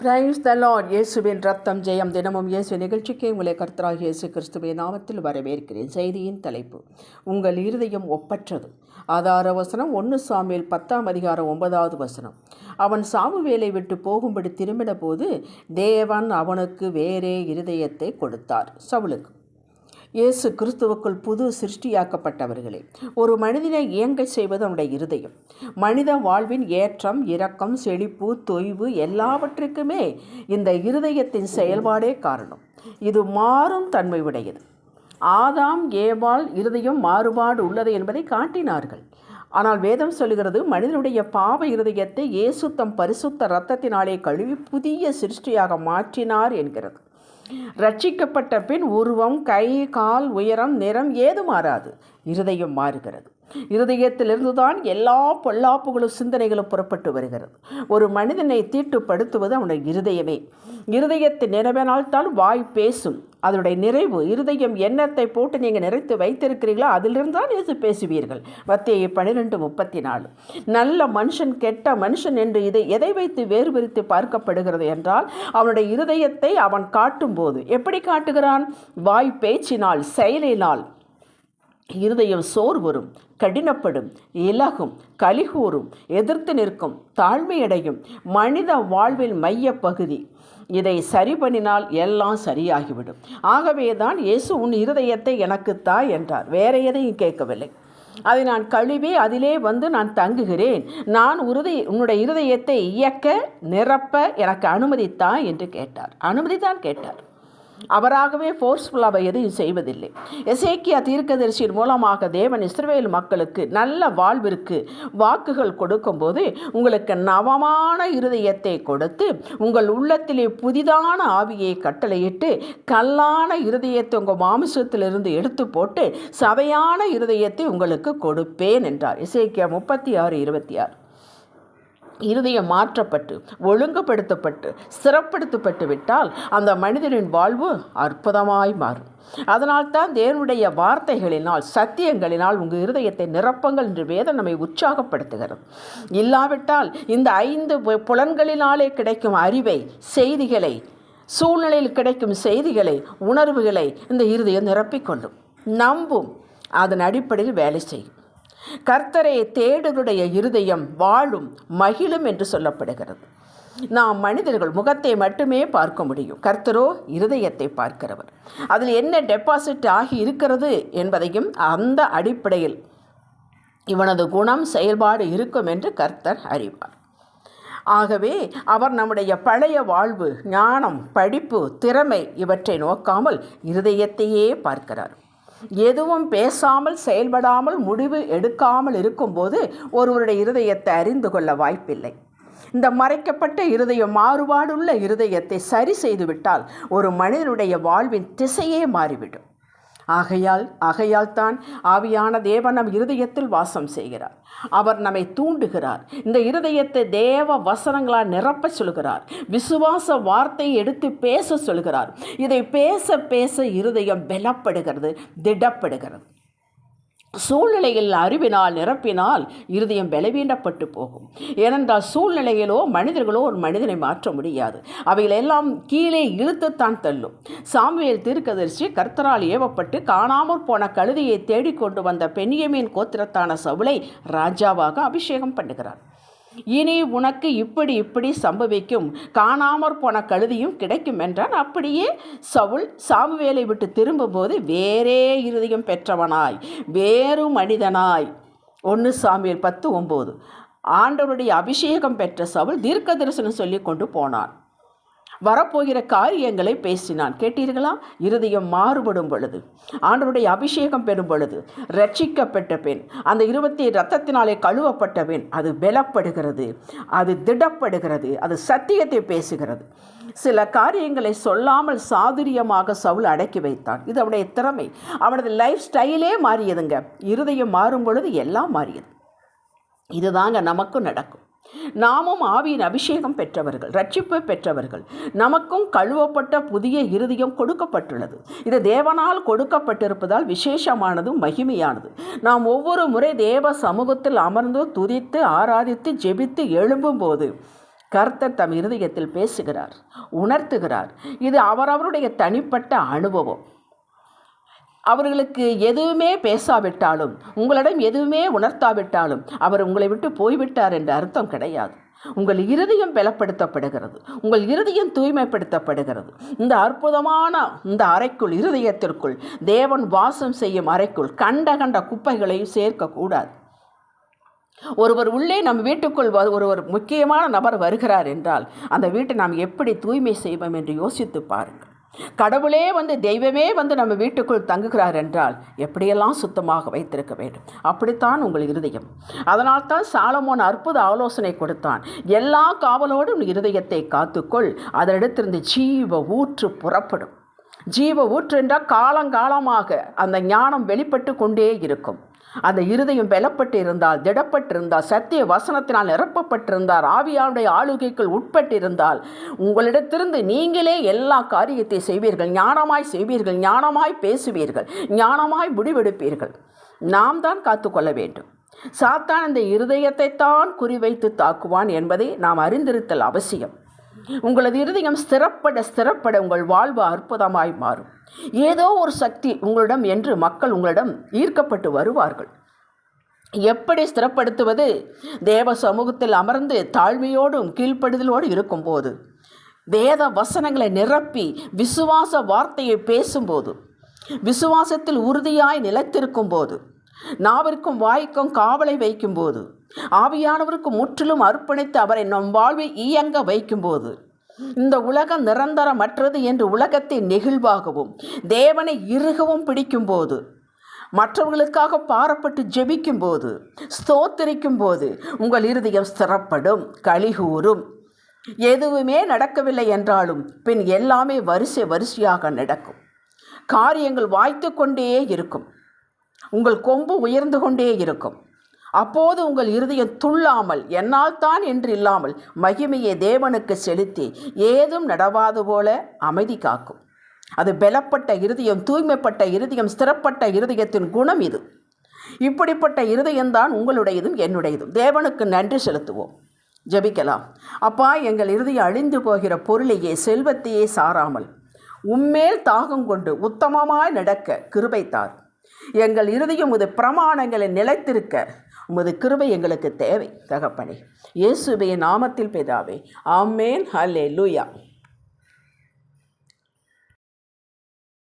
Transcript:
Praise the Lord இயேசுவின் ரத்தம் ஜெயம் தினமும் இயேசு நிகழ்ச்சிக்கு உங்களை கர்த்தராக இயேசு கிறிஸ்துவின் நாமத்தில் வரவேற்கிறேன். செய்தியின் தலைப்பு உங்கள் இருதயம் ஒப்பற்றது. ஆதார வசனம் ஒன்று சாமியில் பத்தாம் அதிகாரம் ஒன்பதாவது வசனம். அவன் சாமுவேலை விட்டு போகும்படி திரும்பின போது தேவன் அவனுக்கு வேறே இருதயத்தை கொடுத்தார். சவுளுக்கு இயேசு கிறிஸ்துவுக்குள் புது சிருஷ்டியாக்கப்பட்டவர்களே ஒரு மனிதனை இயங்க செய்வது அவனுடைய இருதயம். மனித வாழ்வின் ஏற்றம் இரக்கம் செழிப்பு தொய்வு எல்லாவற்றுக்குமே இந்த இருதயத்தின் செயல்பாடே காரணம். இது மாறும் தன்மை உடையது ஆதாம் ஏவாள் இருதயம் மாறுபாடு உள்ளது என்பதை காட்டினார்கள். ஆனால் வேதம் சொல்லுகிறது மனிதனுடைய பாவ இருதயத்தை இயேசு தம் பரிசுத்த இரத்தத்தினாலே கழுவி புதிய சிருஷ்டியாக மாற்றினார் என்கிறது. ரட்சிக்கப்பட்ட பின் உருவம் கை கால் உயரம் நிறம் ஏது மாறாது. இருதயம் மாறுகிறது. இருதயத்திலிருந்து தான் எல்லா பொல்லாப்புகளும் சிந்தனைகளும் புறப்பட்டு வருகிறது. ஒரு மனிதனை தீட்டுப்படுத்துவது அவனுடைய இருதயமே. இருதயத்தின் நிறைவினால் தான் வாய் பேசும். அதனுடைய நிறைவு இருதயம் எண்ணத்தை போட்டு நீங்கள் நிறைத்து வைத்திருக்கிறீர்களோ அதிலிருந்து தான் இயேசு பேசுவீர்கள். மத்திய பன்னிரெண்டு முப்பத்தி நாலு நல்ல மனுஷன் கெட்ட மனுஷன் என்று இதை எதை வைத்து வேறு பார்க்கப்படுகிறது என்றால் அவனுடைய இருதயத்தை அவன் காட்டும்போது எப்படி காட்டுகிறான்? வாய் பேச்சினால் செயலினால் இருதயம் சோர்வரும் கடினப்படும் இலகும் கலிகூறும் எதிர்த்து நிற்கும் தாழ்மையடையும் மனித வாழ்வில் மைய பகுதி இதை சரி பண்ணினால் எல்லாம் சரியாகிவிடும். ஆகவே தான் இயேசு உன் இருதயத்தை எனக்கு தா என்றார். வேற எதையும் கேட்கவில்லை. அதை நான் கழுவி அதிலே வந்து நான் தங்குகிறேன். நான் உறுதி உன்னுடைய இருதயத்தை இயக்க நிரப்ப எனக்கு அனுமதித்தா என்று கேட்டார். அனுமதி தான் கேட்டார். அவராகவே ஃபோர்ஸ்ஃபுல்லாக எதையும் செய்வதில்லை. எசேக்கியா தீர்க்கதரிசியின் மூலமாக தேவன் இஸ்ரேல் மக்களுக்கு நல்ல வாழ்விற்கு வாக்குகள் கொடுக்கும்போது உங்களுக்கு நவமான இருதயத்தை கொடுத்து உங்கள் உள்ளத்திலே புதிதான ஆவியை கட்டளையிட்டு கல்லான இருதயத்தை உங்கள் மாமிசத்திலிருந்து எடுத்து போட்டு சபையான இருதயத்தை உங்களுக்கு கொடுப்பேன் என்றார். இசைக்கியா முப்பத்தி ஆறு இருபத்தி ஆறு. இருதயம் மாற்றப்பட்டு ஒழுங்குபடுத்தப்பட்டு சிறப்படுத்தப்பட்டு விட்டால் அந்த மனிதனின் வாழ்வு அற்புதமாய் மாறும். அதனால்தான் தேவனுடைய வார்த்தைகளினால் சத்தியங்களினால் உங்கள் இருதயத்தை நிரப்பங்கள் என்று வேதம் நம்மை உற்சாகப்படுத்துகிறது. இல்லாவிட்டால் இந்த ஐந்து புலன்களினாலே கிடைக்கும் அறிவை செய்திகளை சூழ்நிலையில் கிடைக்கும் செய்திகளை உணர்வுகளை இந்த இருதயம் நிரப்பிக்கொள்ளும். நம்பும் அதன் அடிப்படையில் வேலை செய்யும். கர்த்தரை தேடுகளுடைய இருதயம் வாழும் மகிழும் என்று சொல்லப்படுகிறது. நாம் மனிதர்கள் முகத்தை மட்டுமே பார்க்க முடியும். கர்த்தரோ இருதயத்தை பார்க்கிறவர். அதில் என்ன டெபாசிட் ஆகி இருக்கிறது என்பதையும் அந்த அடிப்படையில் இவனது குணம் செயல்பாடு இருக்கும் என்று கர்த்தர் அறிவார். ஆகவே அவர் நம்முடைய பழைய வாழ்வு ஞானம் படிப்பு திறமை இவற்றை நோக்காமல் இருதயத்தையே பார்க்கிறார். எதுவும் பேசாமல் செயல்படாமல் முடிவு எடுக்காமல் இருக்கும்போது ஒருவருடைய இருதயத்தை அறிந்து கொள்ள வாய்ப்பில்லை. இந்த மறைக்கப்பட்ட இருதயம் மாறுபாடுள்ள இருதயத்தை சரி செய்துவிட்டால் ஒரு மனிதனுடைய வாழ்வின் திசையே மாறிவிடும். ஆகையால் ஆகையால் தான் ஆவியான தேவன் நம் இருதயத்தில் வாசம் செய்கிறார். அவர் நம்மை தூண்டுகிறார். இந்த இருதயத்தை தேவ வசனங்களால் நிரப்ப சொல்கிறார். விசுவாச வார்த்தையை எடுத்து பேச சொல்கிறார். இதை பேச பேச இருதயம் பலப்படுகிறது திடப்படுகிறது. சூழ்நிலையில் அறிவினால் நிரப்பினால் இருதயம் பலவீனப்பட்டு போகும். ஏனென்றால் சூழ்நிலையிலோ மனிதர்களோ ஒரு மனிதனை மாற்ற முடியாது. அவைகளெல்லாம் கீழே இழுத்துத்தான் தள்ளும். சாமுவேல் தீர்க்கதரிசி கர்த்தரால் ஏவப்பட்டு காணாமற் போன கழுதியை தேடிக்கொண்டு வந்த பெண்ணியமீன் கோத்திரத்தான சவுளை ராஜாவாக அபிஷேகம் பண்ணுகிறார். இனி உனக்கு இப்படி இப்படி சம்பவிக்கும். காணாமற் போன கழுதியும் கிடைக்கும் என்றான். அப்படியே சவுல் சாமுவேலை விட்டு திரும்பும்போது வேறே இருதயம் பெற்றவனாய் வேறு மனிதனாய். ஒன்று சாமியல் பத்து ஒம்பது. ஆண்டவருடைய அபிஷேகம் பெற்ற சவுல் தீர்க்க தரிசனம் சொல்லி கொண்டு போனான். வரப்போகிற காரியங்களை பேசினான். கேட்டீர்களா? இருதயம் மாறுபடும் பொழுது ஆண்டருடைய அபிஷேகம் பெறும் பொழுது ரட்சிக்கப்பட்ட பெண் அந்த இருபத்தி ரத்தத்தினாலே கழுவப்பட்ட பெண் அது பலப்படுகிறது அது திடப்படுகிறது அது சத்தியத்தை பேசுகிறது. சில காரியங்களை சொல்லாமல் சாதுரியமாக சவுல் அடக்கி வைத்தான். இது அவனுடைய திறமை. அவனது லைஃப் ஸ்டைலே மாறியதுங்க. இருதயம் மாறும் பொழுது எல்லாம் மாறியது. இதுதாங்க நமக்கும் நடக்கும். நாமும் ஆவியின் அபிஷேகம் பெற்றவர்கள் ரட்சிப்பு பெற்றவர்கள். நமக்கும் கழுவப்பட்ட புதிய இருதயம் கொடுக்கப்பட்டுள்ளது. இது தேவனால் கொடுக்கப்பட்டிருப்பதால் விசேஷமானதும் மகிமையானது. நாம் ஒவ்வொரு முறை தேவ சமூகத்தில் அமர்ந்து துதித்து ஆராதித்து ஜெபித்து எழும்பும்போது கர்த்தர் தம் இருதயத்தில் பேசுகிறார் உணர்த்துகிறார். இது அவரவருடைய தனிப்பட்ட அனுபவம். அவர்களுக்கு எதுவுமே பேசாவிட்டாலும் உங்களிடம் எதுவுமே உணர்த்தாவிட்டாலும் அவர் உங்களை விட்டு போய்விட்டார் என்ற அர்த்தம் கிடையாது. உங்கள் இருதயம் பலப்படுத்தப்படுகிறது. உங்கள் இருதயம் தூய்மைப்படுத்தப்படுகிறது. இந்த அற்புதமான இந்த அறைக்குள் இருதயத்திற்குள் தேவன் வாசம் செய்யும் அறைக்குள் கண்ட கண்ட குப்பைகளையும் சேர்க்கக்கூடாது. ஒருவர் உள்ளே நம் வீட்டுக்குள் வ- ஒருவர் முக்கியமான நபர் வருகிறார் என்றால் அந்த வீட்டை நாம் எப்படி தூய்மை செய்வோம் என்று யோசித்து பாருங்கள். கடவுளே வந்து தெய்வமே வந்து நம்ம வீட்டுக்குள் தங்குகிறார் என்றால் எப்படியெல்லாம் சுத்தமாக வைத்திருக்க வேண்டும்? அப்படித்தான் உங்கள் இருதயம். அதனால் தான் சாலமோன் அற்புத ஆலோசனை கொடுத்தான். எல்லா காவலோடும் இருதயத்தை காத்துக்கொள். அதனிடத்திலிருந்து ஜீவ ஊற்று புறப்படும். ஜீவ ஊற்றென்றால் காலங்காலமாக அந்த ஞானம் வெளிப்பட்டு கொண்டே இருக்கும். அந்த இருதயம் வெலப்பட்டு இருந்தால் திடப்பட்டிருந்தால் சத்திய வசனத்தினால் நிரப்பப்பட்டிருந்தால் ஆவியாருடைய ஆளுகைக்குள் உட்பட்டிருந்தால் உங்களிடத்திலிருந்து நீங்களே எல்லா காரியத்தை செய்வீர்கள் ஞானமாய் செய்வீர்கள் ஞானமாய் பேசுவீர்கள் ஞானமாய் முடிவெடுப்பீர்கள். நாம் தான் காத்துக்கொள்ள வேண்டும். சாத்தான் இந்த இருதயத்தை தான் குறிவைத்து தாக்குவான் என்பதை நாம் அறிந்திருத்தல் அவசியம். உங்களது இருதயம் ஸ்திரப்பட ஸ்திரப்பட உங்கள் வாழ்வு அற்புதமாய் மாறும். ஏதோ ஒரு சக்தி உங்களிடம் என்று மக்கள் உங்களிடம் ஈர்க்கப்பட்டு வருவார்கள். எப்படி ஸ்திரப்படுத்துவது தேவ சமூகத்தில் அமர்ந்து தாழ்மையோடும் கீழ்ப்படுதலோடு இருக்கும்போது வேத வசனங்களை நிரப்பி விசுவாச வார்த்தையை பேசும்போது விசுவாசத்தில் உறுதியாய் நிலைத்திருக்கும் போது நாவிற்கும் வாய்க்கும் காவலை வைக்கும்போது ஆவியானவருக்கு முற்றிலும் அர்ப்பணித்து அவரை நம் வாழ்வில் இயங்க வைக்கும்போது இந்த உலகம் நிரந்தரமற்றது என்று உலகத்தை நெகிழ்வாகவும் தேவனை இறுகவும் பிடிக்கும்போது மற்றவர்களுக்காக பாரப்பட்டு ஜெபிக்கும் போது ஸ்தோத்தரிக்கும் போது உங்கள் இருதயம் ஸ்திரப்படும் கழிகூறும் எதுவுமே நடக்கவில்லை என்றாலும் பின் எல்லாமே வரிசை வரிசையாக நடக்கும். காரியங்கள் வாய்த்து கொண்டே இருக்கும். உங்கள் கொம்பு உயர்ந்து கொண்டே இருக்கும். அப்போது உங்கள் இருதயம் துள்ளாமல் என்னால் தான் என்று இல்லாமல் மகிமையை தேவனுக்கு செலுத்தி ஏதும் நடவாது போல அமைதி காக்கும். அது பலப்பட்ட இருதயம் தூய்மைப்பட்ட இருதயம் ஸ்திரப்பட்ட இருதயத்தின் குணம் இது. இப்படிப்பட்ட இருதயம்தான் உங்களுடையதும் என்னுடையதும். தேவனுக்கு நன்றி செலுத்துவோம். ஜெபிக்கலாம். அப்பா எங்கள் இருதயம் அழிந்து போகிற பொருளையே செல்வத்தையே சாராமல் உம்மேல் தாகம் கொண்டு உத்தமமாய் நடக்க கிருபைத்தார் எங்கள் இருதயம் இது பிரமாணங்களை நிலைத்திருக்க உமது கிருபை எங்களுக்கு தேவை. தகப்பனே இயேசுபைய நாமத்தில் பிதாவே ஆமேன். ஹலே லூயா